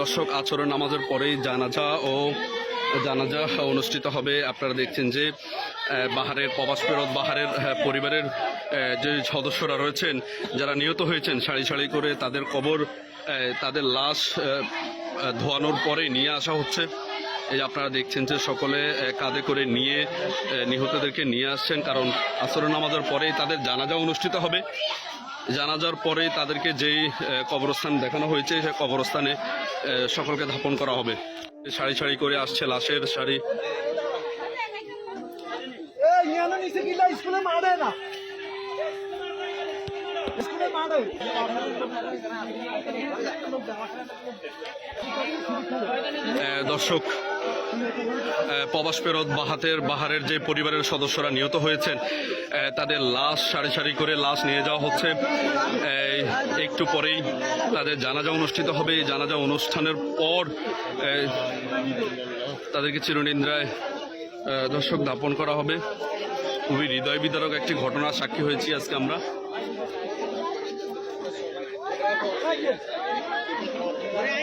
দর্শক, আচরণ নামাজের পরেই জানাজা ও জানাজা অনুষ্ঠিত হবে। আপনারা দেখছেন যে বাহারের, প্রবাস ফেরত বাহারের পরিবারের যে সদস্যরা রয়েছেন, যারা নিহত হয়েছেন, সারি সারি করে তাদের কবর তাদের লাশ ধোয়ানোর পরে নিয়ে আসা হচ্ছে। এই আপনারা দেখছেন যে, সকলে কাঁধে করে নিয়ে নিহতদেরকে নিয়ে আসছেন, কারণ আসর নামাজের পরেই তাদের জানাজা অনুষ্ঠিত হবে। জানাজার পরে তাদেরকে যেই কবরস্থান দেখানো হয়েছে সেই কবরস্থানে সকলকে ধাপন করা হবে। সারি সারি করে আসছে লাশের সারি। দর্শক প্রবাস ফেরত বাহাতের বাহারের যে পরিবারের সদস্যরা নিহত হয়েছেন তাদের লাশ সারি সারি করে লাশ নিয়ে যাওয়া হচ্ছে। একটু পরেই তাদের জানাজা অনুষ্ঠিত হবে। এই জানাজা অনুষ্ঠানের পর তাদেরকে চিরনিন্দ্রায় দর্শক দাপন করা হবে। খুবই হৃদয় বিদারক একটি ঘটনার সাক্ষী হয়েছি আজকে আমরা।